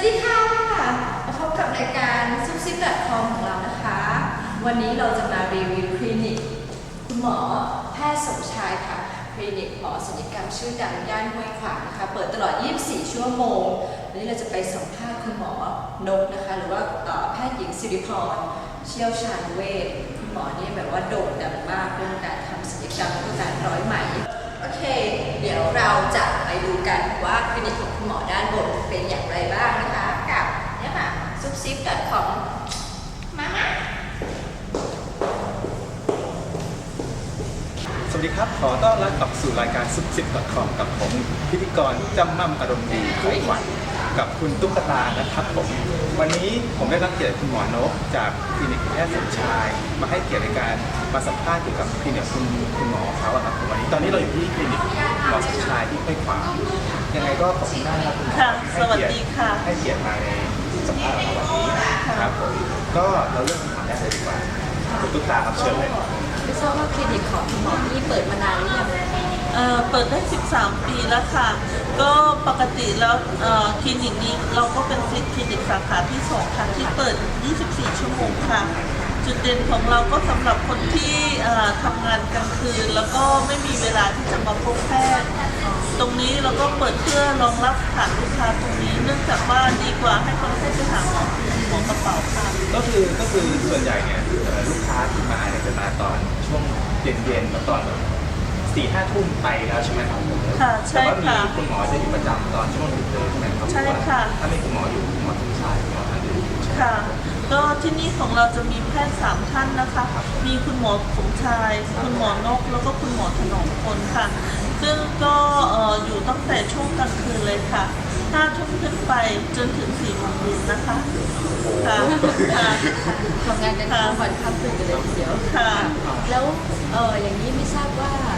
วัสดีค่ะมาพบกับรายการซุปซิปดอทคอมของเรานะคะ วันนี้เราจะมารีวิวคลินิก คุณหมอแพทย์สมชายค่ะ คลินิกหมอศัลยกรรมชื่อดังย่านห้วยขวางนะคะ เปิดตลอด 24 ชั่วโมง วันนี้เราจะไปสัมภาษณ์คุณหมอนกนะคะ หรือว่าแพทย์หญิงสิริพร เชี่ยวชาญเวชคุณหมอนี่แบบว่าโด่งดังมากเรื่องการทำศัลยกรรมแล้วก็การร้อยไหม โอเค เดี๋ยวเราจะไปดูกันว่าคลินิกของคุณหมอด้านบนเป็นอย่างไรบ้างนะคะ กับเนี่ยค่ะซุปซิป .com มามาสวัสดีครับ ขอต้อนรับกลับสู่รายการซุปซิป .com กับผม พิธีกรจำมั่มอารมณ์ดีไขหวัน กับคุณตุ๊กตานะครับผม วันนี้ผมได้รับเกียรติคุณหมอนกจากคลินิกแพทย์สมชาย มาให้เกียรติในการมาสัมภาษณ์เกี่ยวกับคลินิกคุณคุณหมอเขาอะครับผมวันนี้ตอนนี้เราอยู่ที่คลินิกหมอสมชายที่ห้วยขวางยังไงก็ขอบคุณมากครับคุณหมอค่ะให้เกียรสวัสดีค่ะ ให้เกียรติมาในสัมภาษณ์ของเราวันนี้ครับผมก็เราเริ่มคำถามแรกเลยดีกว่าคุณตุ๊กตาครับเชิญเลย ไม่ทราบว่าคลินิกของคุณหมอนี่เปิดมานานหรือยัง เปิดได้ 13 ปีแล้วค่ะ ก็ปกติแล้วคลินิกนี้เราก็เป็นคลินิกสาขาที่2ค่ะที่เปิด 24 ชั่วโมงค่ะ จุดเด่นของเราก็สำหรับคนที่ทำงานกลางคืน แล้วก็ไม่มีเวลาที่จะมาพบแพทย์ตรงนี้เราก็เปิดเพื่อรองรับฐานลูกค้าตรงนี้ เนื่องจากว่าดีกว่าให้คนไข้ไปหาหมอหมอกระเป๋าค่ะก็คือก็คือส่วนใหญ่เนี่ยลูกค้าที่มาเนี่ยจะมาตอนช่วงเย็นๆแล้วตอนแบบ สี่ห้าทุ่มไปแล้วใช่ไหมครับผมค่ะใช่แต่ว่ามีค่ะคุณหมอจะอยู่ประจำตอนช่วงดึกเลยใช่ไหมครับใช่ค่ะ ถ้าไม่คุณหมออยู่คุณหมอทุกชายคุณหมอท่านอื่นใช่ไหมค่ะ ก็ที่นี่ของเราจะมีแพทย์สามท่านนะคะ มีคุณหมอสมชาย คุณหมอนก แล้วก็คุณหมอถนอมพลค่ะ ซึ่งก็เอ่ออยู่ตั้งแต่ช่วงกลางคืนเลยค่ะห้าทุ่มขึ้นไปจนถึงสี่โมงเย็นนะคะ ค่ะ ค่ะ ทำงานกันทั้งวันค่ำคืนกันเลยทีเดียว ค่ะ แล้วเอออย่างนี้ไม่ทราบว่าปก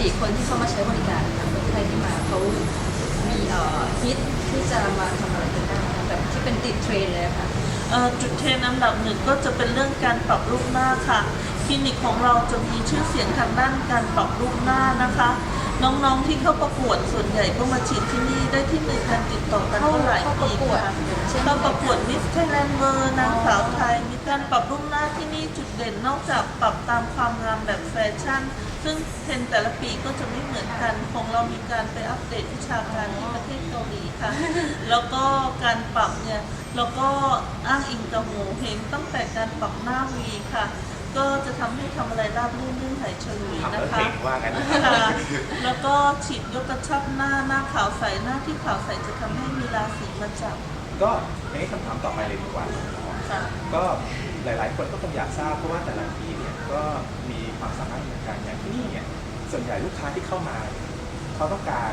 ติคนที่เข้ามาใช้บริการนะคะคนไทยที่มาเขามีเอ่อฮิตที่จะมาทำอะไรกันบ้างคะแบบที่เป็นติดเทรนด์เลยอะค่ะ เอ่อจุดเทรนอันดับหนึ่งก็จะเป็นเรื่องการปรับรูปหน้าค่ะ คลินิกของเราจะมีชื่อเสียงทางด้านการปรับรูปหน้านะคะ น้องๆที่เข้าประกวดส่วนใหญ่ก็มาฉีดที่นี่ได้ที่หนึ่งการติดต่อกันก็หลายเข้าปปีระกวดค่ะเช่น เข้าประกวดมิสไทยแลนด์เวอร์นางสาวไทย มีการปรับรูปหน้าที่นี่จุดเด่นนอกจากปรับตามความงามแบบแฟชั่น ซึ่งเทรนด์แต่ละปีก็จะไม่เหมือนกันของเรามีการไปอัปเดตวิชาการที่ประเทศเกาหลีค่ะ แล้วก็การปรับเนี่ยเราก็อ้างอิงกับโหเห็นตั้งแต่การปรับหน้าวีค่ะ ก็จะทำให้ทำอะไรราบรื่นลื่นไหลฉลุยทำแล้วนะคะเก่งว่างั้นนะคค่ะรับแล้วก็ฉีดยกกระชับหน้าหน้าขาวใสหน้าที่ขาวใสจะทำให้มีราศีมาจับก็อันนี้คำถามต่อไปเลยดีกว่า ค่ะ ก็หลาย ๆ คนก็คงอยากทราบเพราะว่าแต่ละที่เนี่ยก็มีความสามารถเหมือนกันอย่างที่นี่เนี่ยส่วนใหญ่ลูกค้าที่เข้ามาเขาต้องการ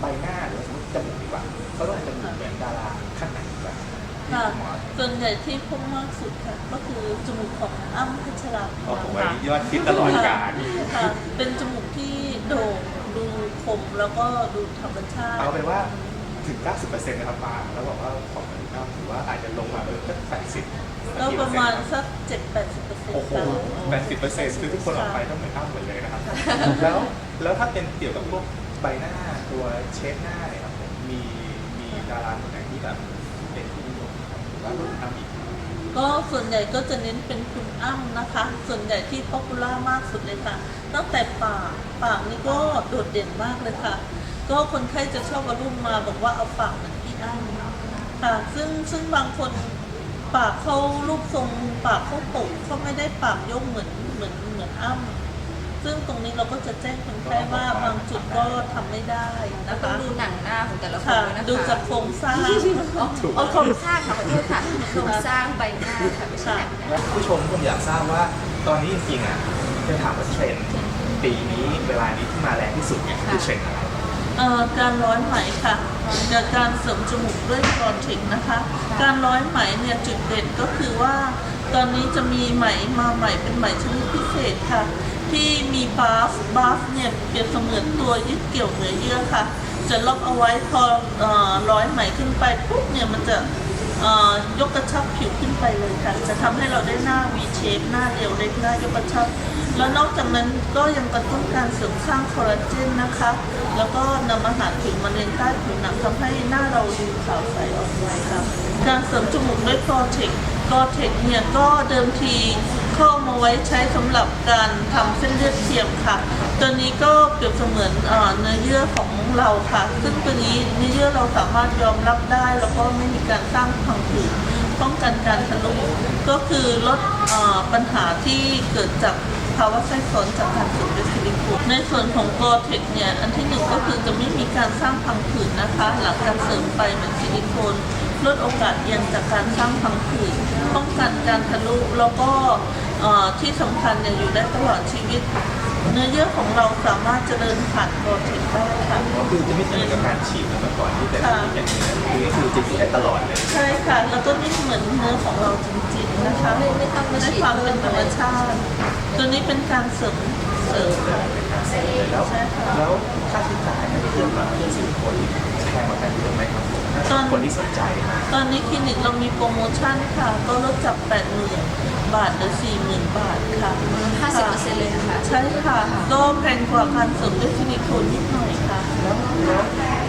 ใบหน้าหรือว่าสมมติจมูกดีกว่าเขาต้องการจมูกเหมือนดาราขั้นไหนดีกว่าที่ ค่ะคุณหมอส่วนใหญ่ที่พบมากสุดค่ะ ก็คือจมูกของอ้ำพัชราภโอ้โหรค่ะยอดคิดตลอดกาลค่ะ เป็นจมูกที่โด่งดูคมแล้วก็ดูธรรมชาติเอาเป็นว่าถึง 90%นะครับปาแล้วบอกว่าของมันก็ถือว่าอาจจะลงมาเออสัก80ก็ประมาณสัก7-80เปอร์เซ็นโอ้ต์โหค่ะ80%คือทุกคนออกไปต้องเหมือนอ้ำหมดเลยนะครับ แล้วแล้วถ้าเป็นเกี่ยวกับพวกใบหน้าตัวเชฟหน้าเนี่ยครับผมมีมีดาราคนไหนที่แบบเป็นที่ ว่ารุ่นอ้ำอีกก็ส่วนใหญ่ก็จะเน้นเป็นคุณอ้ำนะคะ ส่วนใหญ่ที่ป๊อปปูล่ามากสุดเลยค่ะ ตั้งแต่ปากปากนี่ก็โดดเด่นมากเลยค่ะ ก็คนไข้จะชอบมารุ่มมาบอกว่าเอาปากเหมือนพี่อ้ำค่ะ ซึ่งซึ่งบางคนปากเขารูปทรง ปากเขาปกเขาไม่ได้ปากยกเหมือนเหมือนเหมือนอ้ำ ซึ่งตรงนี้เราก็จะแจ้งคนไข้ว่าบางจุดก็ทำไม่ได้นะต้อคะงดูหนังหน้าของแต่ละคนค่ะด้วยนะคะดูจากโครงสร้าง อ๋ออ๋อโครงสร้างค่ะขอโทษค่ะโครงสร้างใบหน้าค่ะไม่ใช่หนังหน้า ผู้ชมผมอยากทราบว่าตอนนี้จริงๆอะจะถามว่าเทรนด์ปีนี้เวลานี้ที่มาแรงที่สุดเนี่ยคือเทรนด์อะไร เอ่อการร้อยไหมค่ะกับการเสริมจมูกด้วยคอนเทคนะคะ การร้อยไหมเนี่ยจุดเด่นก็คือว่า ตอนนี้จะมีไหมมาใหม่เป็นไหมชนิดพิเศษค่ะ ที่มีบาฟบาฟเนี่ยเปรียบเสมือนตัวยึดเกี่ยวเนื้อเยื่อค่ะ จะล็อกเอาไว้พอร้อยไหมขึ้นไปปุ๊บเนี่ยมันจะยกกระชับผิวขึ้นไปเลยค่ะ จะทำให้เราได้หน้า V shape หน้าเรียวเล็กหน้ายกกระชับ แล้วนอกจากนั้นก็ยังกระตุ้นการเสริมสร้างคอลลาเจนนะคะ แล้วก็นำอาหารผิวมะเร็งใต้ผิวหนังทำให้หน้าเราดูขาวใสอ่อนวัยค่ะ การเสริมจมูกด้วยกอเทคกอเทคเนี่ยก็เดิมที ข้ามาไว้ใช้สำหรับการทำเส้นเลือดเทียมค่ะ ตัวนี้ก็เปรียบเสมือนเนื้อเยื่อของเราค่ะ ซึ่งตัวนี้เนื้อเยื่อเราสามารถยอมรับได้ แล้วก็ไม่มีการสร้างพังผืดป้องกันการทะลุก็คือลดอปัญหาที่เกิดจากภาวะแทรกซ้อนจากการสูดด้วยซิลิโคนในส่วนของกอเทคเนี่ย อันที่หนึ่งก็คือจะไม่มีการสร้างพังผืดนะคะ หลังจากเสริมไปเหมือนซิลิโคน ลดโอกาสเอียงจากการสร้างพังผืดป้องกันการทะลุแล้วก็เอ่อที่สำคัญเนี่ยอยู่ได้ตลอดชีวิต เนื้อเยื่อของเราสามารถเจริญผ่านกอเทคได้ค่ะก็คือจะไม่ใช่เหมือนกับการฉีดเหมือนเมื่อก่อนที่แต่ค่ะอย่างนี้คือก็คือจะอยู่ได้ตลอดเลยใช่ค่ะแล้วก็นี่เหมือนเนื้อของเราจริงๆนะคะไม่ไม่ต้องมาได้ฉีดความเป็นธรรมชาติตัวนี้เป็นการเสริมเสริมแล้วใช่ค่ะแล้วค่าใช้จ่ายในเรื่องของซิลิโคนแพงกว่ากันเยอะไหมครับผมตอน คนที่สนใจนะตอนนี้คลินิกเรามีโปรโมชั่นค่ะ ก็ลดจาก80,000 บาทเหลือ40,000 บาทค่ะ50%เลยนะคะ ใช่ค่ะ ก็แพงกว่าการเสริมด้วยซิลิโคนนิดหน่อยค่ะ แล้วแล้ว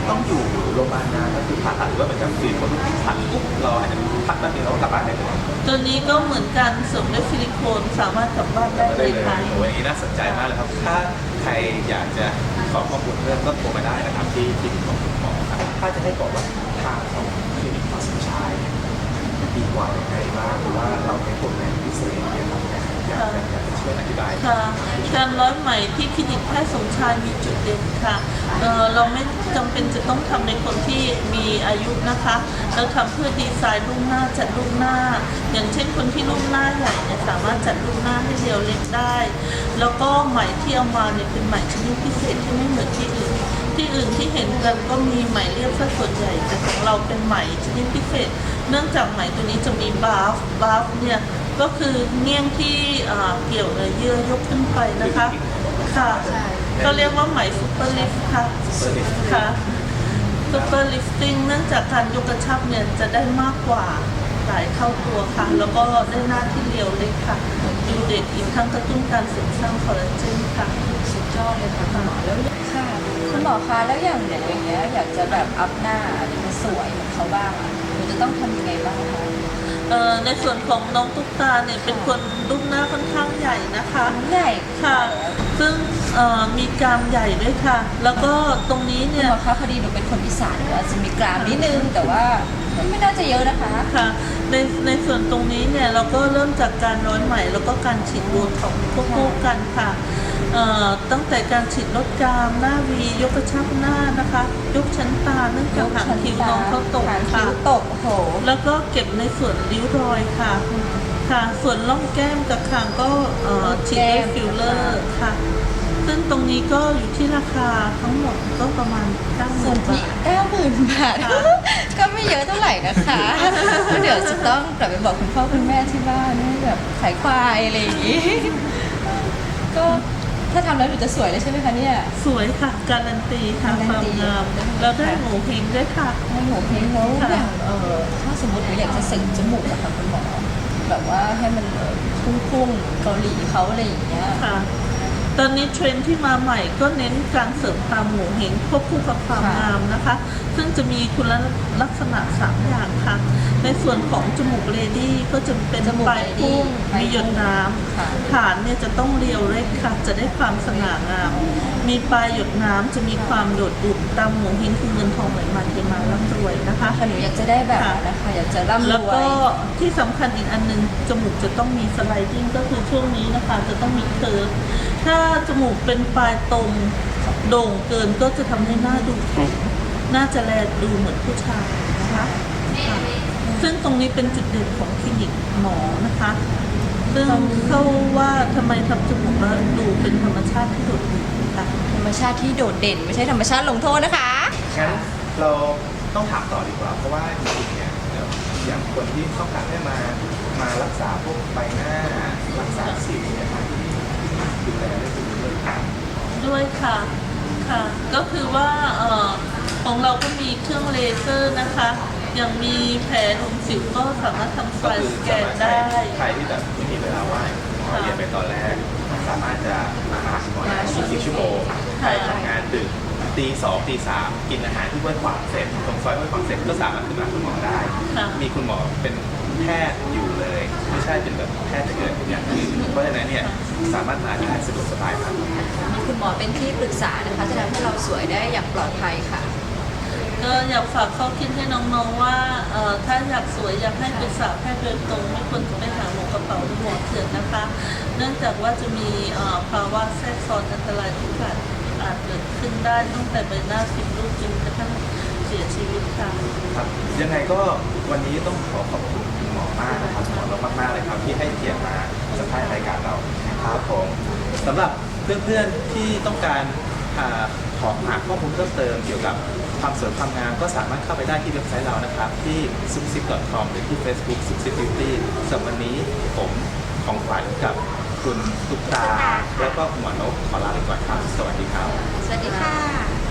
ต้องอยู่โรงพยาบาลนานก็คือผ่าตัดหรือว่าเหมือนกับซิลิโคนผ่าปุ๊บเราอาจจะพักแป๊บนึงแล้วก็กลับบ้านได้เลยตัวนี้ก็เหมือนการเสริมด้วยซิลิโคนสามารถกลับบ้านได้ก็เลได้ยเลยค่ะ โอ้ยอันนี้น่าสนใจมากเลยครับ ถ้าใครอยากจะขอข้อมูลเพิ่มก็โทรมาได้นะครับที่คลินิกของคุณหมอครับถ้าจะให้บอกว่าทางของคลินิกหมอสมชายดีกว่ายังไงบ้างหรือว่าเราเป็นคนแรงพิเศษเนี่ยครับอยากอยากจะช่วยอธิบายค่ะการร้อยไหมที่คลินิกแพทย์สมชายมีจุดเด่นค่ะเเราไม่จำเป็นจะต้องทำในคนที่มีอายุนะคะ เราทำเพื่อดีไซน์รูปหน้าจัดรูปหน้า อย่างเช่นคนที่รูปหน้าใหญ่เนี่ยสามารถจัดรูปหน้าให้เรียวเล็กได้ แล้วก็ไหมที่เอามาเนี่ยเป็นไหมชนิดพิเศษที่ไม่เหมือนที่อื่น ที่อื่นที่เห็นกันก็มีไหมเรียบซะส่วนใหญ่ แต่ของเราเป็นไหมชนิดพิเศษ เนื่องจากไหมตัวนี้จะมีบาฟบาฟเนี่ยก็คือเงี้ยงที่อ่าเกี่ยวเนื้อเยื่อยกขึ้นไปนะคะค่ะก็เรียกว่าไหมซุปเปอร์ลิฟต์ค่ะ Super Lift ค่ะซุปเปอร์ลิฟติ้งเนื่องจากการยกกระชับเนี่ยจะได้มากกว่าหลายเท่าตัวค่ะ แล้วก็ได้หน้าที่เรียวเล็กค่ะดูเด็กอีกทั้งกระตุ้นการเสริมสร้างคอลลาเจนค่ะสุดยอดเลยค่ะคุณหมอแล้วค่ะ คุณหมอคะแล้วอย่างเนี่ยอย่างเงี้ยอยากจะแบบอัพหน้าอยากจะสวยเหมือนเขาบ้างอะหนูจะต้องทำยังไงบ้างคะ เอ่อในส่วนของน้องตุ๊กตาเนี่ยเป็นคนรูปหน้าค่อนข้างใหญ่นะคะ ใหญ่ค่ะ ซึ่งเอ่อมีกรามใหญ่ด้วยค่ะ แล้วก็ตรงนี้คุณเนี่ย หมอคะพอดีหนูเป็นคนอีสานหนูอาจจะมีกรามนิดนึงแต่ว่าไม่น่าจะเยอะนะคะ ค่ะในในส่วนตรงนี้เนี่ยเราก็เริ่มจากการร้อยไหมแล้วก็การฉีดโบท็อกซ์ควบคู่กันค่ะเอ่อ ตั้งแต่การฉีดลดกรามหน้าวียกกระชับหน้านะคะ ยกชั้นตาเนื่องจากหางคิ้วน้องเขาตกหางคิ้ค่ะวตกโอ้โหแล้วก็เก็บในส่วนริ้วรอยค่ะ ค่ะ ส่วนร่องแก้มกับคางก็เอ่อฉีดด้วยฟิลเลอร์ค่ะ ซึ่งตรงนี้ก็อยู่ที่ราคาทั้งหมดก็ประมาณ9ส่วน0ที่บาทเก้าหมื่นบาทค่ะก็ไม่เยอะเท่าไหร่นะคะก็เดี๋ยวจะต้องกลับไปบอกคุณพ่อคุณแม่ที่บ้านให้แบบขายควายอะไรอย่างงี้ก็ ถ้าทำแล้วหนูจะสวยเลยใช่ไหมคะเนี่ย สวยค่ะ การันตีค่ะการัคนวามตี งามแล้วได้หมูพิงด้วยค่ะให้หนูเพ้งแล้วค่ะ อย่างเออถ้าสมมติหนูอยากจะเสริมจมูกอะค่ะคุณหมอแบบว่าให้มันเออพุ่งๆเกาหลีเขาอะไรอย่างเงี้ย ค่ะ ตอนนี้เทรนด์ที่มาใหม่ก็เน้นการเสริมความหมูเห็นควบคู่กับความค่ะงามนะคะ ซึ่งจะมีคุณลักษณะ 3 อย่างค่ะ ในส่วนของจมูกเลดี้ก็จะเป็นจมูกปลายเลดี้พุ่งปลายมีหยดน้ค่ะำฐานเนี่ยจะต้องเรียวเล็กค่ะ จะได้ความสง่างาม มีปลายหยดน้ำจะมีความโดดอุ่นตามหมูหินคือเงินทองไหลมาเทมาร่ำรวยนะคะค่ะหนูอยากจะได้แบบนั้นนะคะอยากจะร่ำรแล้ววก็ยที่สำคัญอีกอันหนึงจมูกจะต้องมีสไลดิ้งก็คือช่วงนี้นะคะ จะต้องมีเคิร์ฟถ้าจมูกเป็นปลายตรงโด่งเกินก็จะทำให้หน้าดูแข็งน่าจะแลดูเหมือนผู้ชายนะคะค่ะซึ่งตรงนี้เป็นจุดเด่นของคลินิกหมอนะคะ ซึ่งเขาว่าทำไมทำจมูกแล้วดูเป็นธรรมชาติที่โดดเด่นค่ะธรรมชาติที่โดดเด่น ไม่ใช่ธรรมชาติลงโทษนะคะ งั้นเราต้องถามต่อดีกว่า เพราะว่าจริงๆเนี่ยเดี๋ยวอย่างคนที่ต้องการให้มามารักษาพวกใบหน้ารักษาสิวเนี่ยทางที่ ดูแลได้ดีเลยครับด้วยค่ะค่ะ ก็คือว่าเอ่อของเราก็มีเครื่องเลเซอร์นะคะอย่างมีแผลหลุมสิวก็สามารถทำไฟก็ล์คือสแกสานมารถใครได้ ใครที่แบบไม่มีเวลาว่างขอเรียนไปตอนแรก สามารถจะมาหาคุณหมอได้24ชั่วโมงใครทำงานดึกตีสองตีสามกินอาหารที่ห้วยขวางเสร็จตรงซอยห้วยขวางเสร็จก็สามารถขึ้นมาหาคุณหมอได้ ค่ะ มีคุณหมอเป็นแพทย์อยู่เลย ไม่ใช่เป็นแบบแพทย์เถื่อนอย่างอื่นเพราะฉะนั้นเนี่ยสามารถมาได้สะดวกสบายครับมีคุณหมอเป็นที่ปรึกษานะคะจะทำให้เราสวยได้อย่างปลอดภัยค่ะ ก็อยากฝากข้อคิดให้น้องๆว่าเอ่อถ้าอยากสวยอยากให้ปรึกษาแพทย์โดยตรงไม่ควรจะไปหาหมอกระเป๋าหรือหมอเถื่อนนะคะ เนื่องจากว่าจะมีเอ่อภาวะแทรกซ้อนอันตรายที่อาจอาจเกิดขึ้นได้ตั้งแต่ใบหน้าผิดรูปจนกระทั่งเสียชีวิตค่ะ ครับยังไงก็วันนี้ต้องขอขอบคุณคุณ หมอมากนะครับหมอเรามากๆเลยครับที่ให้เกียรติมาสัมภาษณ์รายการเราครับผมสำหรับเพื่อนๆที่ต้องการอาขอหาข้อมูลเพิ่มเติมเกี่ยวกับความสวยความงามก็สามารถเข้าไปได้ที่เว็บไซต์เรานะครับ ที่ s u p s i p c o m หรือที่ Facebook s u p s i p Beauty สำหรับวันนี้ผมของขวัญกับคุณตุ๊กตา แล้วก็คุณหมอนกขอลาไปก่อนครับ สวัสดีครับ สวัสดีค่ะ